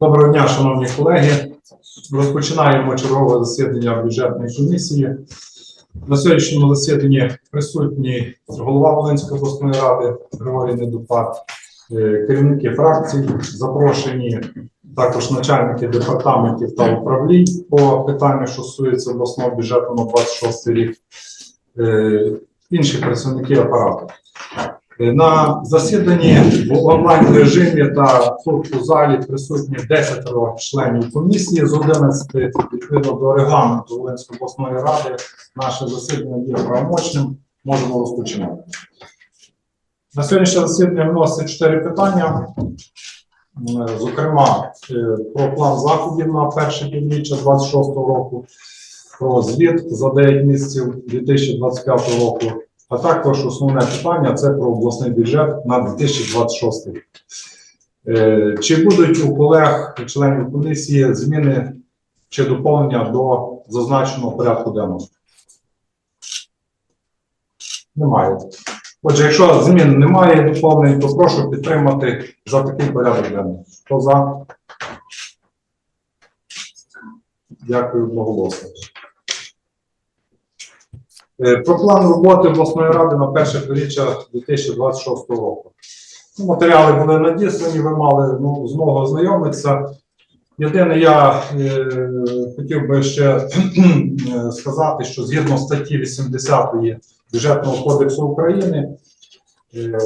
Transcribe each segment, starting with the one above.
Доброго дня, шановні колеги. Розпочинаємо чергове засідання бюджетної комісії. На сьогоднішньому засіданні присутні голова Волинської обласної ради Григорій Недопад, е, керівники фракцій, запрошені також начальники департаментів та управлінь по питанню, що стосується обласного бюджету на 26 рік, е, інші працівники апарату. На засіданні в онлайн режимі та тут у залі присутні 10 членів комісії з 11 відповідно до регламенту Волинської обласної ради. Наше засідання є правомочним. Можемо розпочинати. На сьогоднішнє засідання вносить 4 питання. Зокрема, е, про план заходів на перше півріччя 26 року, про звіт за 9 місяців 2025 року. А також основне питання це про обласний бюджет на 2026 рік. Е, Чи будуть у колег, членів комісії, зміни чи доповнення до зазначеного порядку денного? Немає. Отже, якщо змін немає доповнень, то прошу підтримати за такий порядок денний. Хто за? Дякую одноголосно. Е, Про план роботи обласної ради на перше півріччя 2026 року. Ну, Матеріали були надіслані, ви мали ну, змогу ознайомитися. Єдине, я е, хотів би ще е, сказати, що згідно статті 80 Бюджетного кодексу України, е,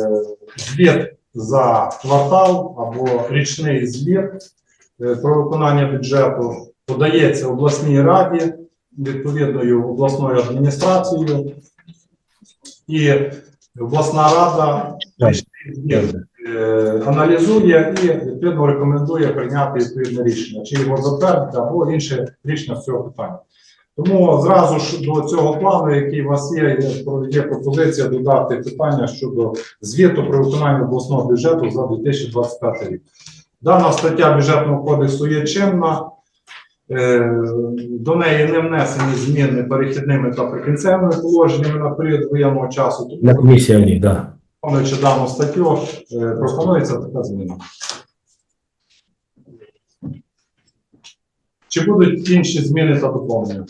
звіт за квартал або річний звіт е, про виконання бюджету подається обласній раді відповідною обласною адміністрацією, і обласна рада е, аналізує і відповідно рекомендує прийняти відповідне рішення, чи його затвердити або інше рішення з цього питання. Тому зразу ж до цього плану, який у вас є, є є пропозиція додати питання щодо звіту про виконання обласного бюджету за 2025 рік. Дана стаття бюджетного кодексу є чинна. Е, До неї не внесені зміни перехідними та прикінцевими положеннями на період воєнного часу. На комісії ні, да. Виконуючи дану статтю, е, пропонується така зміна. Чи будуть інші зміни та доповнення?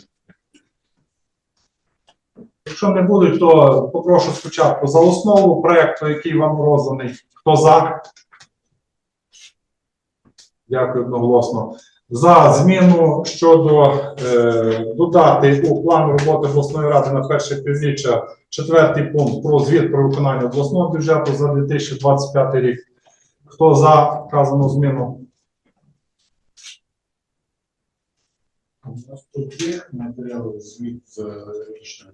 Якщо не будуть, то попрошу спочатку за основу проекту, який вам розданий. Хто за? Дякую одноголосно. За зміну щодо е, додати у план роботи обласної ради на перше півріччя Четвертий пункт про звіт про виконання обласного бюджету за 2025 рік. Хто за вказану зміну? Матеріали звіт з річним.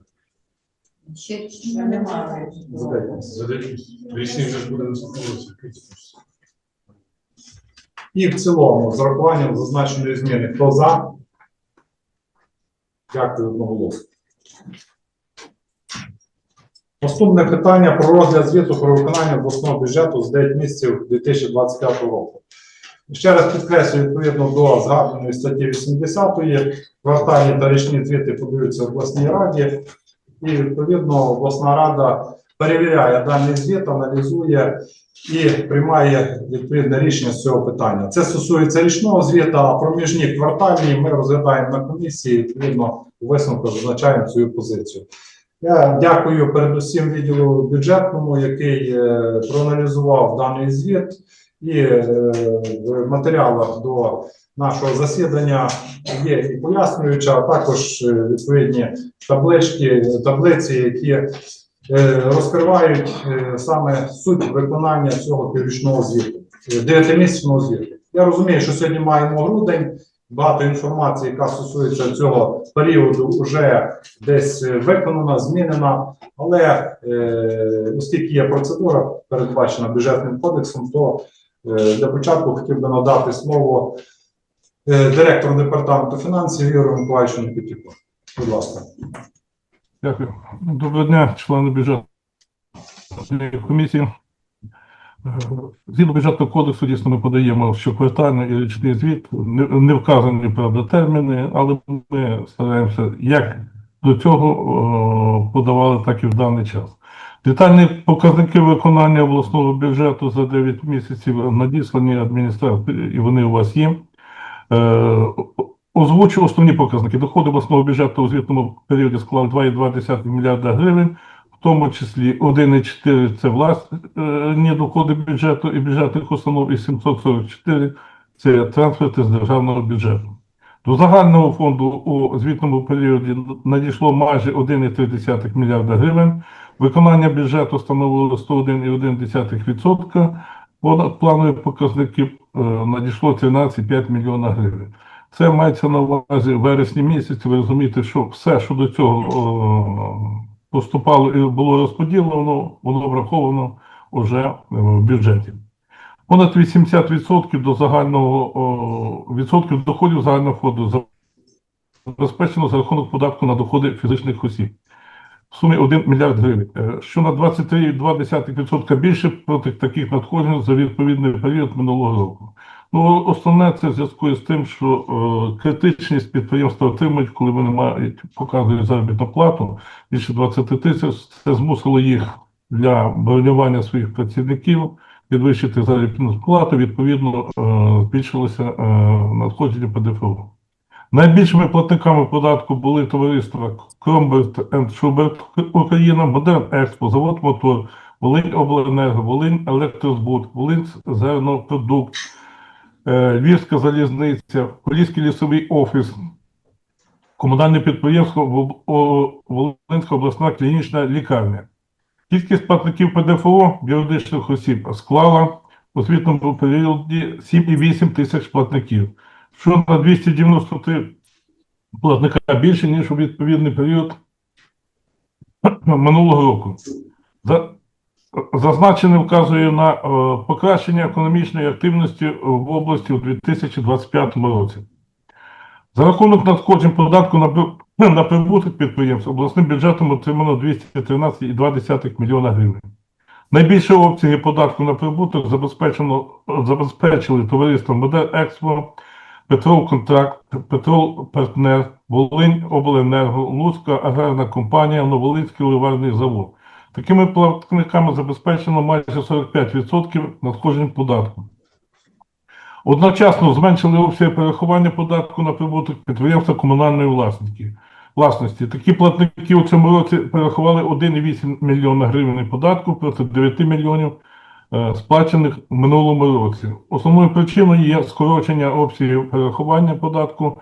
Ще, немає. Задайте. Річний вже буде наступного І в цілому, з урахуванням зазначеної зміни. Хто за? Дякую одноголосно. Наступне питання про розгляд звіту про виконання обласного бюджету з 9 місяців 2025 року. Ще раз підкреслюю, відповідно до згаданої статті 80 квартальні та річні звіти подаються обласній раді, і відповідно обласна рада перевіряє даний звіт, аналізує і приймає відповідне рішення з цього питання. Це стосується річного звіту, а проміжні квартальні ми розглядаємо на комісії, відповідно у висновку зазначаємо свою позицію. Я дякую передусім відділу бюджетному, який е, проаналізував даний звіт, і е, в матеріалах до нашого засідання є і пояснююча, а також е, відповідні таблички, таблиці, які розкривають е, саме суть виконання цього піврічного звіту, е, дев'ятимісячного звіту. Я розумію, що сьогодні маємо грудень. Багато інформації, яка стосується цього періоду, вже десь е, виконана, змінена. Але е, оскільки є процедура, передбачена бюджетним кодексом, то е, для початку хотів би надати слово е, директору департаменту фінансів Ігорю Миколаївичу Никитюку. Будь ласка. Дякую. Доброго дня, члени бюджетної комісії. Згідно бюджетного кодексу, дійсно, ми подаємо щоквартальний і річний звіт. Не, не вказані, правда, терміни, але ми стараємося як до цього о, подавали, так і в даний час. Детальні показники виконання обласного бюджету за 9 місяців надіслані адміністрації, і вони у вас є. Е, Озвучу основні показники. Доходи обласного бюджету у звітному періоді склали 2,2 мільярда гривень, в тому числі 1,4 це власні доходи бюджету і бюджетних установ, і 744 це трансферти з державного бюджету. До загального фонду у звітному періоді надійшло майже 1,3 мільярда гривень. Виконання бюджету становило 101,1%. Понад планові показники е, надійшло 13,5 мільйона гривень. Це мається на увазі в вересні місяці. Ви розумієте, що все, що до цього поступало і було розподілено, воно враховано вже е, в бюджеті. Понад 80% до загального відсотків доходів загального фонду забезпечено за рахунок податку на доходи фізичних осіб в сумі 1 мільярд гривень, е, що на 23,2% більше проти таких надходжень за відповідний період минулого року. Ну, основне це в зв'язку з тим, що е, критичність підприємства отримують, коли вони мають показують заробітну плату більше 20 тисяч. Це змусило їх для бронювання своїх працівників підвищити заробітну плату. Відповідно, е, збільшилося е, надходження ПДФО. Найбільшими платниками податку були товариства Кромберт енд Шуберт Україна, Модерн Експо, Завод Мотор, Волинь Обленерго, Волинь Електрозбут, Волинь Зернопродукт, Львівська залізниця, Поліський лісовий офіс, комунальне підприємство Вол- Волинська обласна клінічна лікарня. Кількість платників ПДФО юридичних осіб склала у звітному періоді 7,8 тисяч платників що на 293 платника більше, ніж у відповідний період минулого року. За- Зазначене вказує на е, покращення економічної активності в області у 2025 році. За рахунок надходжень податку на, прибуток підприємств обласним бюджетом отримано 213,2 мільйона гривень. Найбільші обсяги податку на прибуток забезпечено, забезпечили товариство Модер Експо, Петрол Контракт, Петрол Партнер, Волинь Обленерго, Луцька аграрна компанія, Новолинський ливарний завод. Такими платниками забезпечено майже 45% надходжень податку. Одночасно зменшили обсяги перерахування податку на прибуток підприємства комунальної власності. власності. Такі платники у цьому році перерахували 1,8 мільйона гривень податку проти 9 мільйонів е, сплачених в минулому році. Основною причиною є скорочення обсягів перерахування податку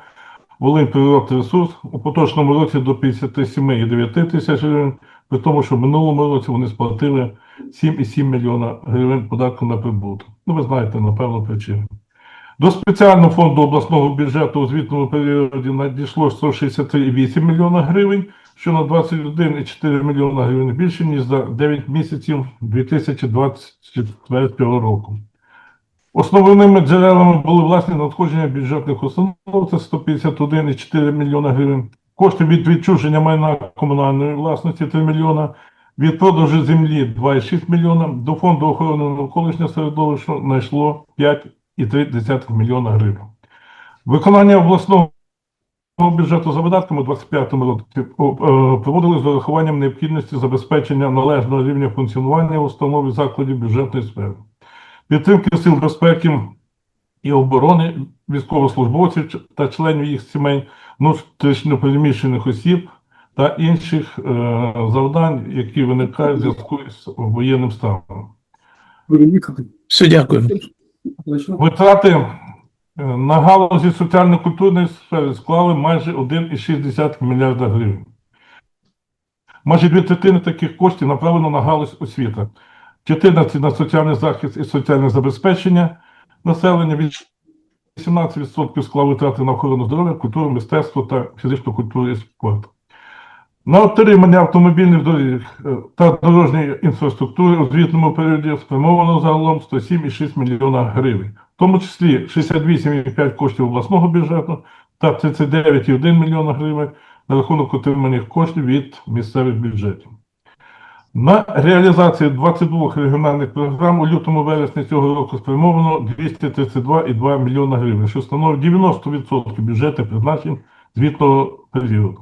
Волинь природний ресурс у поточному році до 57,9 тисяч гривень, при тому, що в минулому році вони сплатили 7,7 мільйона гривень податку на прибуток. Ну, ви знаєте, напевно, причини. До спеціального фонду обласного бюджету у звітному періоді надійшло 163,8 мільйона гривень, що на 21,4 мільйона гривень більше, ніж за 9 місяців 2024 року. Основними джерелами були власні надходження бюджетних установ, це 151,4 мільйона гривень, кошти від відчуження майна комунальної власності 3 мільйона, від продажу землі 2,6 мільйона, до фонду охорони навколишнього середовища знайшло 5,3 мільйона гривень. Виконання обласного бюджету за видатками у 2025 році е, проводили з урахуванням необхідності забезпечення належного рівня функціонування установ і закладів бюджетної сфери підтримки сил безпеки і оборони військовослужбовців та членів їх сімей, внутрішньо переміщених осіб та інших е, завдань, які виникають в зв'язку з воєнним станом. Все, дякую. Витрати е, на галузі соціально-культурної сфери склали майже 1,6 мільярда гривень. Майже дві третини таких коштів направлено на галузь освіта, 14 на соціальний захист і соціальне забезпечення населення, 18% склали витрати на охорону здоров'я, культуру, мистецтво та фізичну культуру і спорт. На отримання автомобільних доріг е, та дорожньої інфраструктури у звітному періоді спрямовано загалом 107,6 мільйона гривень, в тому числі 68,5 коштів обласного бюджету та 39,1 мільйона гривень на рахунок отриманих коштів від місцевих бюджетів. На реалізацію 22 регіональних програм у лютому-вересні цього року спрямовано 232,2 мільйона гривень, що становить 90% бюджету призначень звітного періоду.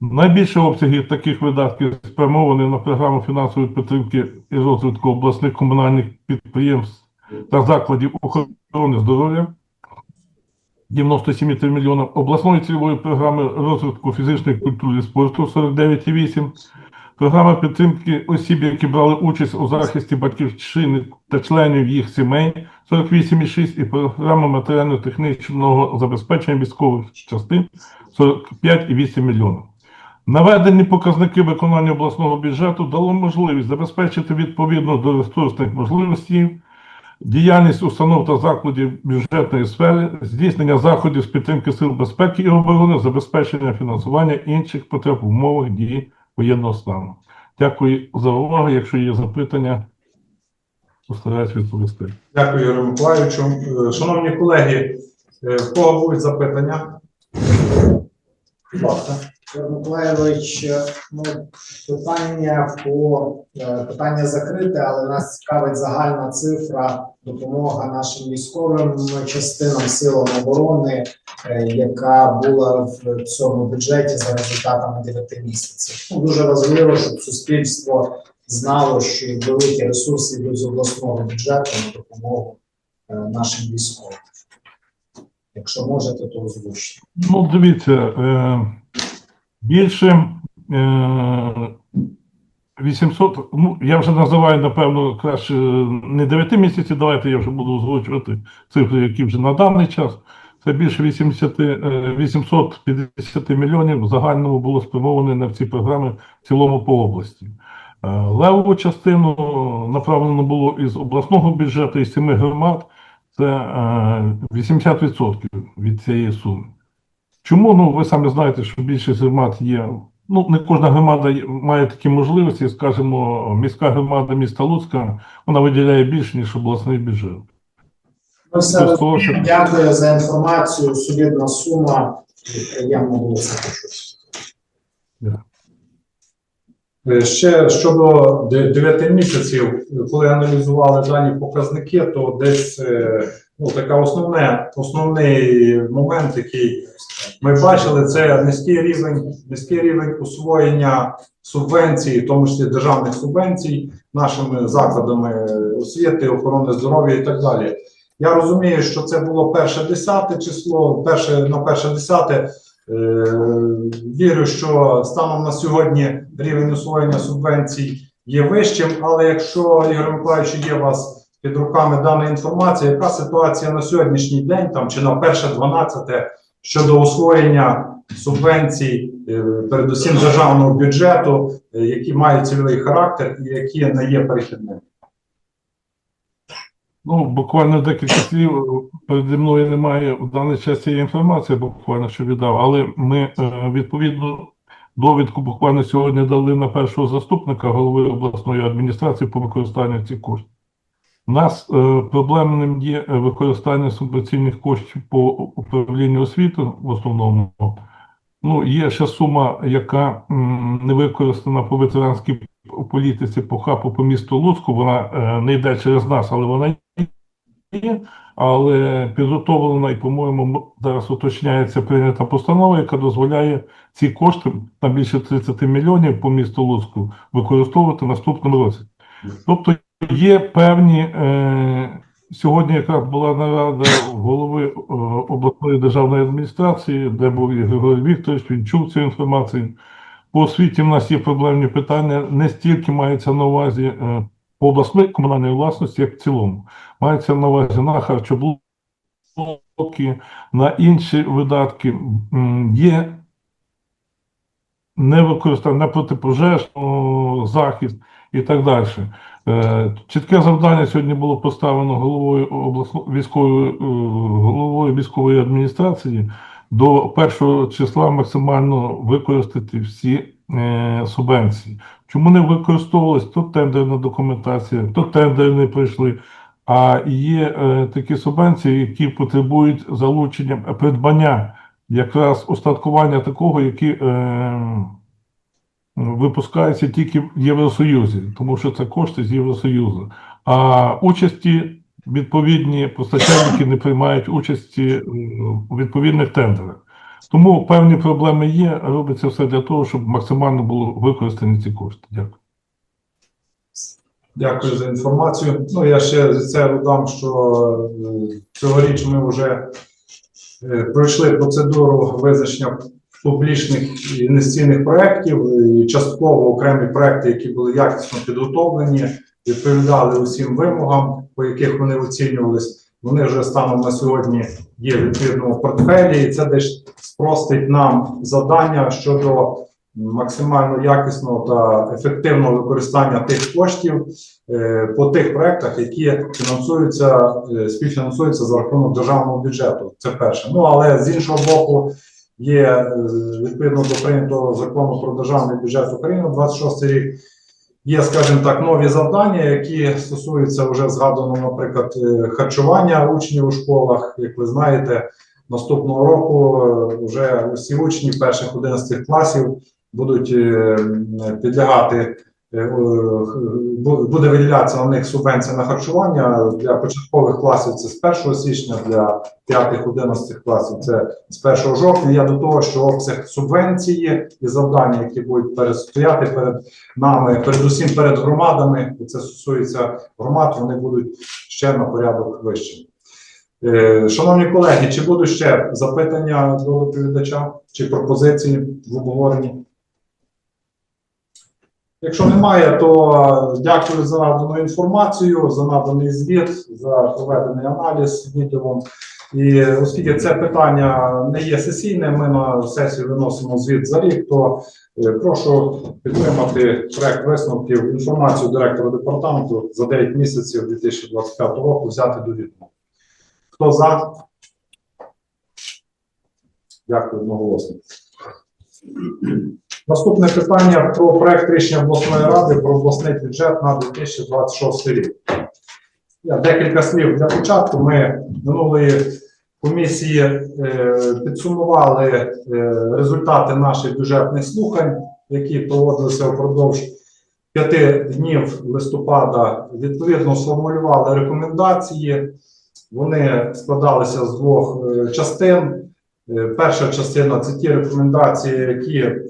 Найбільше обсяги таких видатків спрямовані на програму фінансової підтримки і розвитку обласних комунальних підприємств та закладів охорони здоров'я 97,3 мільйона, обласної цільової програми розвитку фізичної культури і спорту 49,8, програма підтримки осіб, які брали участь у захисті батьківщини та членів їх сімей 48,6 і програма матеріально-технічного забезпечення військових частин 45,8 мільйонів. Наведені показники виконання обласного бюджету дало можливість забезпечити відповідно до ресурсних можливостей діяльність установ та закладів бюджетної сфери, здійснення заходів з підтримки сил безпеки і оборони, забезпечення фінансування інших потреб в умовах дії воєнного стану. Дякую за увагу. Якщо є запитання, постараюсь відповісти. Дякую, Юрію Миколаївичу. Е, Шановні колеги, е, в кого будуть запитання? Будь ласка. Ігор Миколаївич, ну, питання по е, питання закрите, але нас цікавить загальна цифра допомога нашим військовим частинам силам оборони, е, яка була в цьому бюджеті за результатами 9 місяців. Ну, дуже важливо, щоб суспільство знало, що великі ресурси йдуть з обласного бюджету на допомогу е, нашим військовим. Якщо можете, то озвучте. Ну, дивіться, е, більше е, 800, ну, я вже називаю, напевно, краще не 9 місяців, давайте я вже буду озвучувати цифри, які вже на даний час. Це більше 80, е, 850 мільйонів в загальному було спрямовано на ці програми в цілому по області. Е, Левову частину направлено було із обласного бюджету, із семи громад, це е, 80% від цієї суми. Чому? Ну, ви самі знаєте, що більшість громад є. Ну, не кожна громада має такі можливості, скажімо, міська громада міста Луцька, вона виділяє більше, ніж обласний бюджет. Ну, все що- Дякую за інформацію. Солідна сума. Приємно було це почути. Ще щодо 9 місяців, коли аналізували дані показники, то десь е, ну, така основне, основний момент, який ми бачили, це низький рівень, низький рівень освоєння субвенцій, в тому числі державних субвенцій, нашими закладами освіти, охорони здоров'я і так далі. Я розумію, що це було перше десяте число, перше на перше десяте. Е, Вірю, що станом на сьогодні рівень освоєння субвенцій є вищим, але якщо Ігор Миколаївич, є у вас під руками дана інформація, яка ситуація на сьогоднішній день там чи на перше 12 щодо освоєння субвенцій, е, передусім державного бюджету, е, які мають цільовий характер і які не є перехідними? Ну, буквально декілька слів. Переді мною немає в даний час цієї інформації, буквально що віддав, але ми е, відповідну довідку буквально сьогодні дали на першого заступника голови обласної адміністрації по використанню цих коштів. У нас е, проблемним є е, використання субвенційних коштів по управлінню освіти в основному. Ну, є ще сума, яка не використана по ветеранській політиці по хапу по місту Луцьку. Вона е, не йде через нас, але вона є. Але підготовлена і, по-моєму, зараз уточняється прийнята постанова, яка дозволяє ці кошти на більше 30 мільйонів по місту Луцьку використовувати в наступному році. Тобто є певні е, сьогодні, якраз була нарада голови е, обласної державної адміністрації, де був Григорій Вікторович, він чув цю інформацію. По освіті в нас є проблемні питання. Не стільки мається на увазі е, по обласної комунальної власності, як в цілому. Мається на увазі на харчоблоки, на інші видатки. Є невикористання на протипожежну захист і так далі. Е, Чітке завдання сьогодні було поставлено головою обласної військової е, головою військової адміністрації до першого числа максимально використати всі е, субвенції. Чому не використовувалась то тендерна документація, то тендери не пройшли. А є такі субвенції, які потребують залучення придбання якраз устаткування такого, які випускаються тільки в Євросоюзі, тому що це кошти з Євросоюзу. А участі відповідні постачальники не приймають участі у відповідних тендерах. Тому певні проблеми є, робиться все для того, щоб максимально було використані ці кошти. Дякую. Дякую за інформацію. Ну, я ще це додам, що е, цьогоріч ми вже е, пройшли процедуру визначення публічних інвестиційних проєктів, і частково окремі проекти, які були якісно підготовлені, відповідали усім вимогам, по яких вони оцінювались. Вони вже станом на сьогодні є в відповідному портфелі, і це десь спростить нам завдання щодо максимально якісного та ефективного використання тих коштів е, по тих проектах, які фінансуються, е, співфінансуються за рахунок державного бюджету. Це перше. Ну але з іншого боку, є е, відповідно до прийнятого закону про державний бюджет України 26 рік. Є, скажімо так, нові завдання, які стосуються вже згаданого, наприклад, е, харчування учнів у школах. Як ви знаєте, наступного року е, вже усі учні перших 11 класів будуть підлягати, буде виділятися на них субвенція на харчування для початкових класів. Це з 1 січня, для 5-11 класів це з 1 жовтня. Я до того, що обсяг субвенції і завдання, які будуть перестояти перед нами, передусім перед громадами, і це стосується громад, вони будуть ще на порядок вищими. Е, Шановні колеги, чи будуть ще запитання до доповідача чи пропозиції в обговоренні? Якщо немає, то дякую за надану інформацію, за наданий звіт, за проведений аналіз відео. І оскільки це питання не є сесійним, ми на сесію виносимо звіт за рік, то е, прошу підтримати проект висновків інформацію директора департаменту за 9 місяців 2025 року взяти до відома. Хто за? Дякую одноголосно. Наступне питання про проект рішення обласної ради про обласний бюджет на 2026 рік. Я декілька слів для початку. Ми минулої комісії е, підсумували е, результати наших бюджетних слухань, які проводилися впродовж п'яти днів листопада. Відповідно, сформулювали рекомендації. Вони складалися з двох е, частин. Е, Перша частина це ті рекомендації, які е,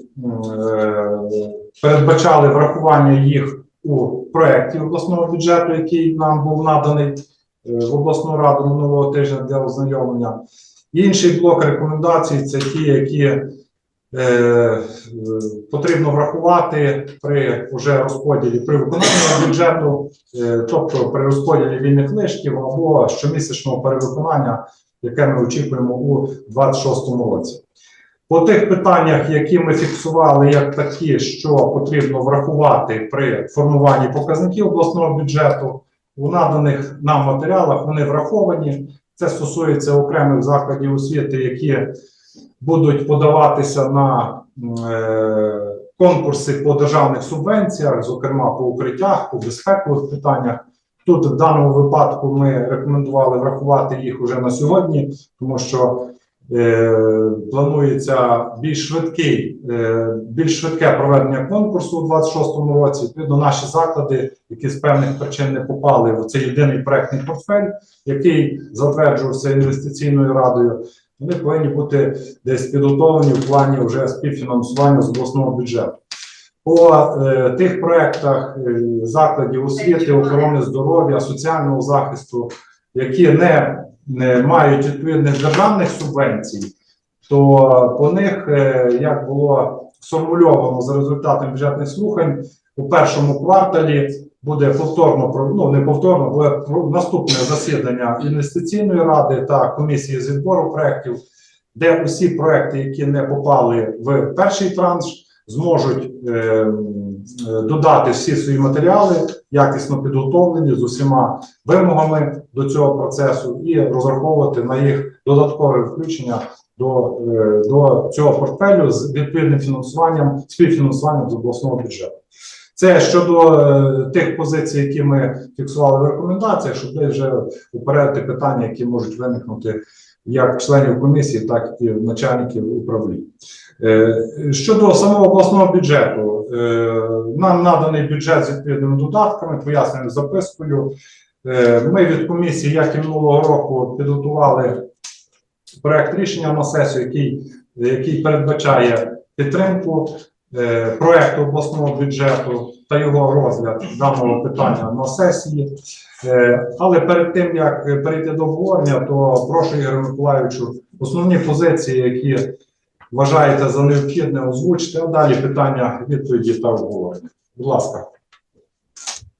передбачали врахування їх у проєкті обласного бюджету, який нам був наданий е, в обласну раду минулого тижня для ознайомлення. Інший блок рекомендацій це ті, які е, потрібно врахувати при уже розподілі при виконанні бюджету, е, тобто при розподілі вільних лишків або щомісячного перевиконання, яке ми очікуємо у 2026 році. По тих питаннях, які ми фіксували як такі, що потрібно врахувати при формуванні показників обласного бюджету, у наданих нам матеріалах вони враховані. Це стосується окремих закладів освіти, які будуть подаватися на е, конкурси по державних субвенціях, зокрема по укриттях, по безпекових питаннях. Тут в даному випадку ми рекомендували врахувати їх уже на сьогодні, тому що е, планується більш швидкий, е, більш швидке проведення конкурсу у 26-му році. Відповідно, наші заклади, які з певних причин не попали в цей єдиний проектний портфель, який затверджувався інвестиційною радою, вони повинні бути десь підготовлені в плані вже співфінансування з обласного бюджету. По е, тих проектах е, закладів освіти, охорони здоров'я, соціального захисту, які не, не мають відповідних державних субвенцій, то по них, е, як було сформульовано за результатами бюджетних слухань, у першому кварталі буде повторно ну не повторно, буде наступне засідання інвестиційної ради та комісії з відбору проєктів, де усі проекти, які не попали в перший транш, зможуть додати всі свої матеріали, якісно підготовлені з усіма вимогами до цього процесу і розраховувати на їх додаткове включення до, е, до цього портфелю з відповідним фінансуванням, співфінансуванням з обласного бюджету. Це щодо е, тих позицій, які ми фіксували в рекомендаціях, щоб десь вже упередити питання, які можуть виникнути як членів комісії, так і начальників управлінь. Е, Щодо самого обласного бюджету, е, нам наданий бюджет з відповідними додатками, поясненою запискою. Е, Ми від комісії, як і минулого року, підготували проект рішення на сесію, який який передбачає підтримку проекту обласного бюджету та його розгляд даного питання на сесії. Е, Але перед тим як перейти до обговорення, то прошу Ігоря Миколаївичу основні позиції, які вважаєте за необхідне, озвучити, а далі питання відповіді та обговорення. Будь ласка.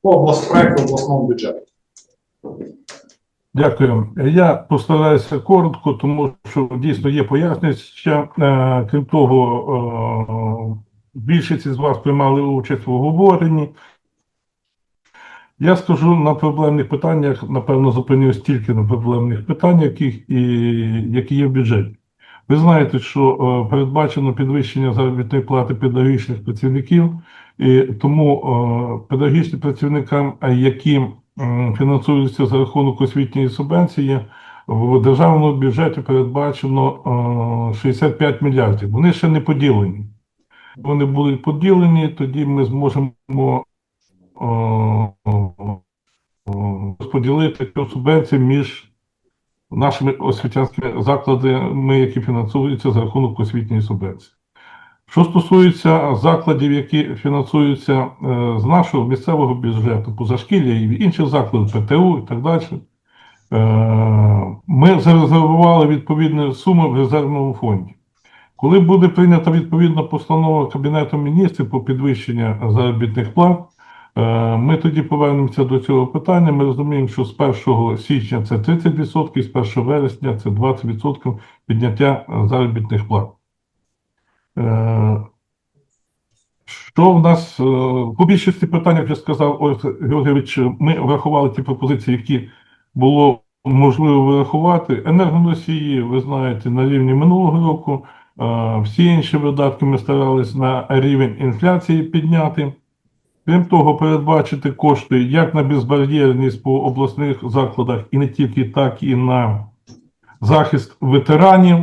По облас... проекту обласного бюджету. Дякую. Я постараюся коротко, тому що дійсно є пояснення. Е, крім того, е, більшість із вас приймали участь в обговоренні. Я скажу на проблемних питаннях, напевно, зупинюсь тільки на проблемних питаннях, яких і, які є в бюджеті. Ви знаєте, що е, передбачено підвищення заробітної плати педагогічних працівників, і тому е, педагогічним працівникам, які м, фінансуються за рахунок освітньої субвенції, в державному бюджеті передбачено е, 65 мільярдів. Вони ще не поділені. Вони будуть поділені, тоді ми зможемо розподілити цю субвенцію між нашими освітянськими закладами, які фінансуються за рахунок освітньої субвенції. Що стосується закладів, які фінансуються е, з нашого місцевого бюджету, позашкілля і інших закладів, ПТУ і так далі, е, ми зарезервували відповідні суми в резервному фонді. Коли буде прийнята відповідна постанова Кабінету міністрів по підвищенню заробітних плат, е, ми тоді повернемося до цього питання. Ми розуміємо, що з 1 січня це 30%, з 1 вересня це 20% підняття заробітних плат. Е, Що в нас е, по більшості питань, як я сказав, Ольга Георгійович, ми врахували ті пропозиції, які було можливо врахувати. Енергоносії, ви знаєте, на рівні минулого року. Всі інші видатки ми старались на рівень інфляції підняти. Крім того, передбачити кошти як на безбар'єрність по обласних закладах, і не тільки так, і на захист ветеранів.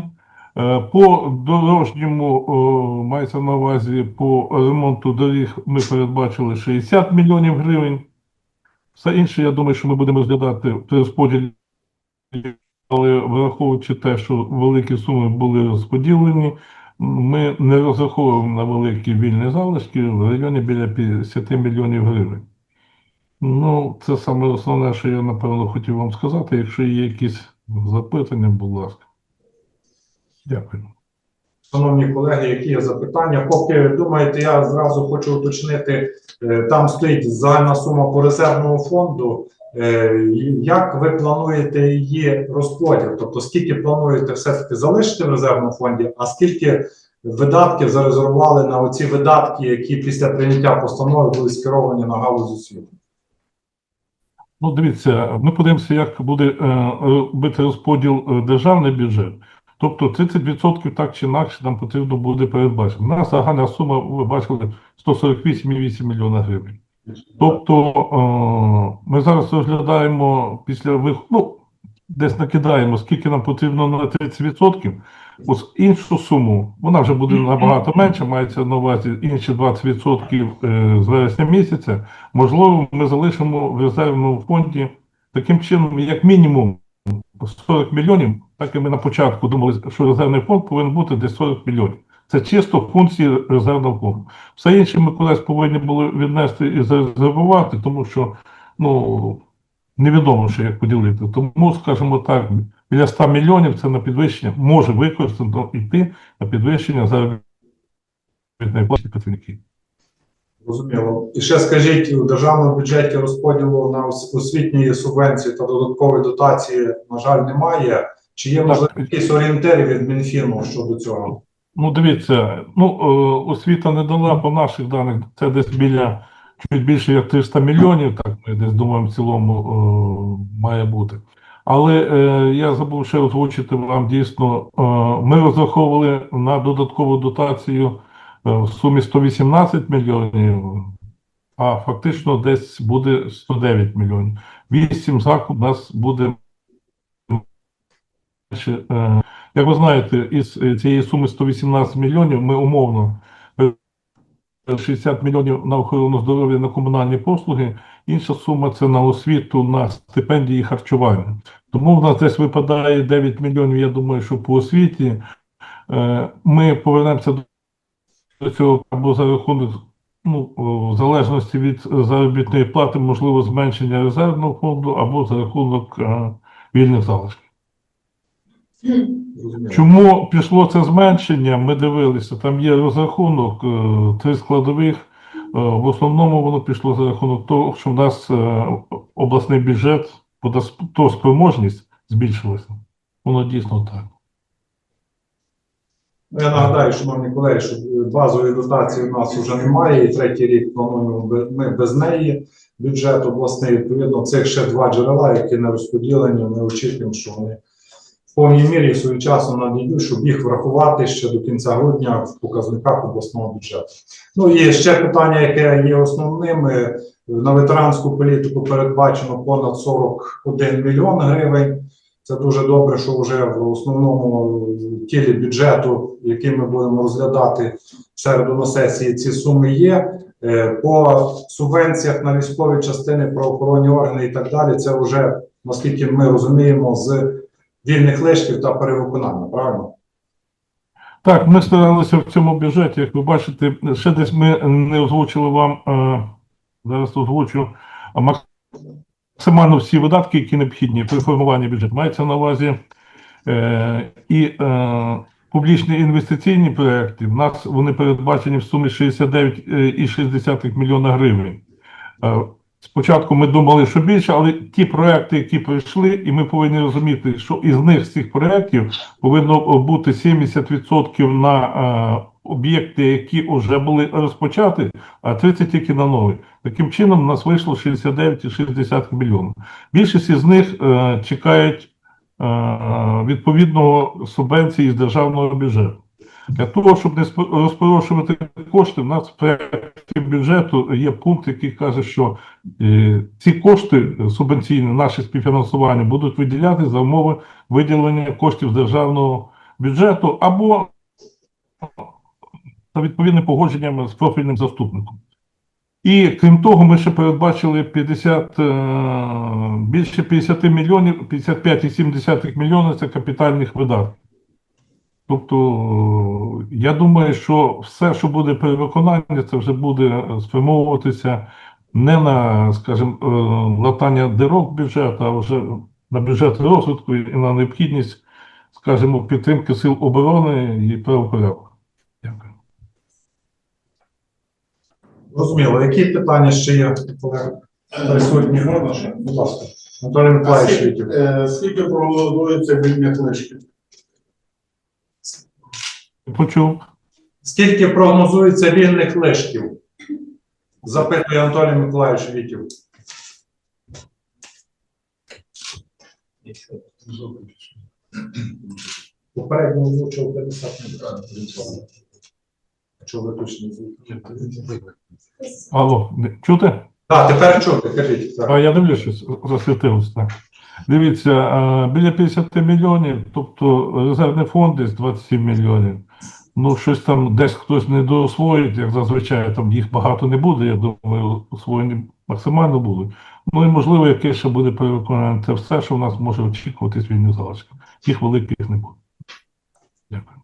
Е, По дорожньому мається на увазі по ремонту доріг ми передбачили 60 мільйонів гривень. Все інше, я думаю, що ми будемо розглядати при розподілі, але враховуючи те, що великі суми були розподілені, ми не розраховуємо на великі вільні залишки в районі біля 50 мільйонів гривень. Ну, це саме основне, що я напевно хотів вам сказати. Якщо є якісь запитання, будь ласка. Дякую. Шановні колеги, які є запитання? Поки думаєте, я зразу хочу уточнити, е, там стоїть загальна сума по резервному фонду. Е, Як ви плануєте її розподіл? Тобто, скільки плануєте все-таки залишити в резервному фонді, а скільки видатків зарезервували на оці видатки, які після прийняття постанови були скеровані на галузь освіти? Ну, дивіться, ми подивимося, як буде е, робити розподіл е, державний бюджет. Тобто 30% так чи інакше нам потрібно буде передбачити. У нас загальна сума, ви бачили, 148,8 мільйона гривень. Тобто е, ми зараз розглядаємо після виходу, ну, десь накидаємо, скільки нам потрібно на 30%. Ось іншу суму, вона вже буде набагато менше, мається на увазі інші 20% е, з вересня місяця. Можливо, ми залишимо в резервному фонді таким чином, як мінімум 40 мільйонів, так і ми на початку думали, що резервний фонд повинен бути десь 40 мільйонів. Це чисто функції резервного фонду. Все інше ми кудись повинні були віднести і зарезервувати, тому що ну, невідомо, що як поділити. Тому, скажімо так, біля 100 мільйонів це на підвищення може використано йти на підвищення заробітної плати працівників. Зрозуміло. І ще скажіть, у державному бюджеті розподілу на ос- освітні субвенції та додаткові дотації, на жаль, немає. Чи є можливо якісь орієнтири від Мінфіну щодо цього? Ну, дивіться, ну, е, освіта не дала по наших даних, це десь біля чуть більше як 300 мільйонів, так ми десь думаємо, в цілому е, має бути. Але е, я забув ще озвучити вам дійсно, е, ми розраховували на додаткову дотацію е, в сумі 118 мільйонів, а фактично десь буде 109 мільйонів. Вісім закладів у нас буде менше, е, як ви знаєте, із е, цієї суми 118 мільйонів ми умовно е, 60 мільйонів на охорону здоров'я на комунальні послуги, інша сума це на освіту, на стипендії і харчування. Тому в нас десь випадає 9 мільйонів, я думаю, що по освіті. Е, Ми повернемося до цього або за рахунок, ну, в залежності від заробітної плати, можливо, зменшення резервного фонду, або за рахунок е, вільних залишків. Чому пішло це зменшення? Ми дивилися, там є розрахунок е, три складових. Е, В основному воно пішло за рахунок того, що в нас е, обласний бюджет, то спроможність збільшилася. Воно дійсно так. Ну, Я нагадаю, шановні колеги, що базової дотації у нас вже немає, і третій рік плануємо ми без неї. Бюджет обласний, відповідно, цих ще два джерела, які не розподілені. Ми очікуємо, що вони повній мірі своєчасно надійдуть, щоб їх врахувати ще до кінця грудня в показниках обласного бюджету. Ну і ще питання, яке є основним. е, На ветеранську політику передбачено понад 41 мільйон гривень. Це дуже добре, що вже в основному тілі бюджету, який ми будемо розглядати в середу на сесії, ці суми є. Е, По субвенціях на військові частини, правоохоронні органи і так далі, це вже, наскільки ми розуміємо, з вільних лишків та перевиконання, правильно? Так, ми старалися в цьому бюджеті, як ви бачите, ще десь ми не озвучили вам, е, зараз озвучу, максимально всі видатки, які необхідні при формуванні бюджету. Мається на увазі е, і е, публічні інвестиційні проекти. В нас вони передбачені в сумі 69,6 мільйона гривень. Спочатку ми думали, що більше, але ті проекти, які пройшли, і ми повинні розуміти, що із них з цих проєктів повинно бути 70% на е, об'єкти, які вже були розпочаті, а 30% тільки на нові. Таким чином, у нас вийшло 69,6 мільйонів. Більшість із них е, чекають е, відповідного субвенції з державного бюджету. Для того, щоб не розпорошувати кошти, в нас в проєкті бюджету є пункт, який каже, що е, ці кошти субвенційні, наше співфінансування, будуть виділяти за умови виділення коштів з державного бюджету або за відповідним погодженням з профільним заступником. І крім того, ми ще передбачили 50, е, більше 50 мільйонів, 55,7 мільйонів це капітальних видатків. Тобто, е, я думаю, що все, що буде при виконанні, це вже буде спрямовуватися не на, скажімо, е, латання дирок бюджету, а вже на бюджет розвитку і на необхідність, скажімо, підтримки сил оборони і правопорядку. Дякую. Зрозуміло. Які питання ще є? Присутні. Будь ласка. Анатолій Миколаївич скільки, прогнозується вільних лишків? Почув. Скільки прогнозується вільних лишків? Запитує Анатолій Миколаївич Вітів. Попередньо озвучив 50 мільйонів. Якщо виключно звук. Алло, чути? Так, тепер чути, кажіть. А я дивлюсь, що засвітилось так. Дивіться, біля 50 мільйонів, тобто резервний фонд десь 27 мільйонів. Ну, щось там десь хтось не доосвоїть, як зазвичай, там їх багато не буде, я думаю, освоєні максимально будуть. Ну і можливо, яке ще буде переконання. Це все, що в нас може очікувати з вільних залишків. Їх великих не буде. Дякую.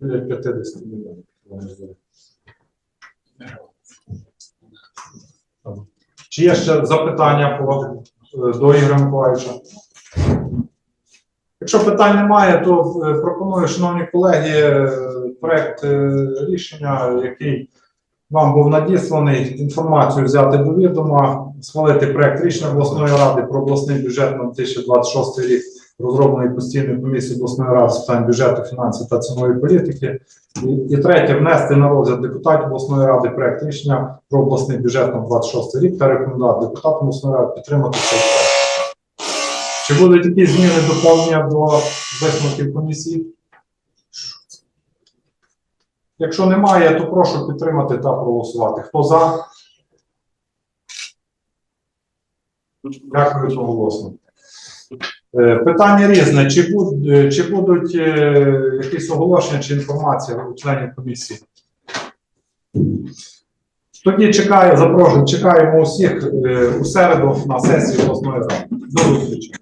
Біля 50 мільйонів. Чи є ще запитання по, е, до Ігоря Миколаївича? Якщо питань немає, то е, пропоную, шановні колеги, е, проект е, рішення, який вам був надісланий, інформацію взяти до відома, схвалити проект рішення обласної ради про обласний бюджет на 2026 рік, розроблений постійною комісією обласної ради з питань бюджету, фінансів та цінової політики. І, і третє, внести на розгляд депутатів обласної ради проект рішення про обласний бюджет на 26 рік та рекомендувати депутатам обласної ради підтримати цей проект. Чи будуть якісь зміни доповнення до висновків комісії? Якщо немає, то прошу підтримати та проголосувати. Хто за? Дякую одноголосно. Е, Питання різне. Чи, буд, е, чи будуть е, якісь оголошення чи інформація у членів комісії? Тоді чекаю, запрошую, чекаємо усіх у середу на сесії обласної ради. До зустрічі.